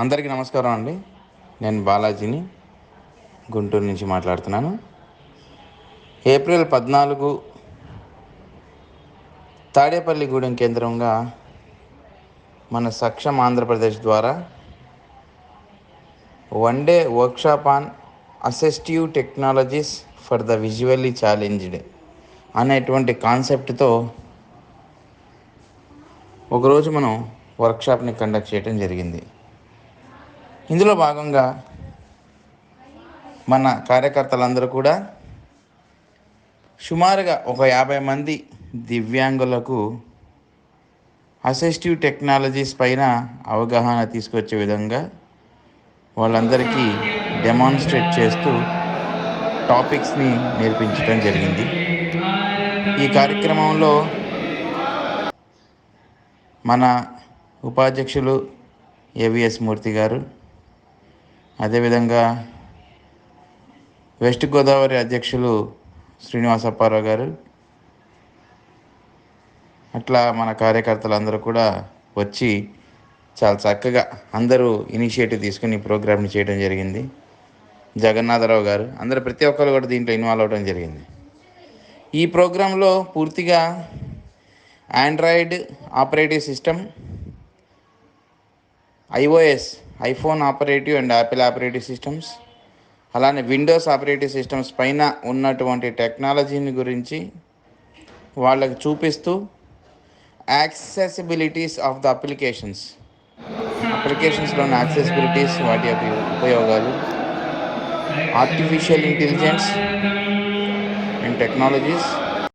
అందరికీ నమస్కారం అండి. నేను బాలాజీని గుంటూరు నుంచి మాట్లాడుతున్నాను. ఏప్రిల్ పద్నాలుగు తాడేపల్లిగూడెం కేంద్రంగా మన సక్షం ఆంధ్రప్రదేశ్ ద్వారా one day workshop on assistive technologies for the visually challenged అనేటువంటి కాన్సెప్ట్తో ఒకరోజు మనం వర్క్షాప్ని కండక్ట్ చేయడం జరిగింది. ఇందులో భాగంగా మన కార్యకర్తలందరూ కూడా సుమారుగా ఒక యాభై మంది దివ్యాంగులకు అసిస్టివ్ టెక్నాలజీస్ పైన అవగాహన తీసుకొచ్చే విధంగా వాళ్ళందరికీ డెమాన్స్ట్రేట్ చేస్తూ టాపిక్స్ని నేర్పించడం జరిగింది. ఈ కార్యక్రమంలో మన ఉపాధ్యక్షులు ఏవిఎస్ మూర్తి గారు అదేవిధంగా వెస్ట్ గోదావరి అధ్యక్షులు శ్రీనివాసప్పారావు గారు అట్లా మన కార్యకర్తలందరూ కూడా వచ్చి చాలా చక్కగా అందరూ ఇనిషియేటివ్ తీసుకుని ఈ ప్రోగ్రామ్ని చేయడం జరిగింది. జగన్నాథరావు గారు అందరూ ప్రతి ఒక్కరు కూడా దీంట్లో ఇన్వాల్వ్ అవ్వడం జరిగింది. ఈ ప్రోగ్రాంలో పూర్తిగా Android operative system iOS iPhone operative and Apple operative systems అలానే విండోస్ ఆపరేటివ్ సిస్టమ్స్ పైన ఉన్నటువంటి టెక్నాలజీని గురించి వాళ్ళకి చూపిస్తూ యాక్సెసిబిలిటీస్ ఆఫ్ ద అప్లికేషన్స్. అప్లికేషన్స్లోని యాక్సెసిబిలిటీస్ వాటి యొక్క ఉపయోగాలు ఆర్టిఫిషియల్ ఇంటెలిజెన్స్ అండ్ టెక్నాలజీస్.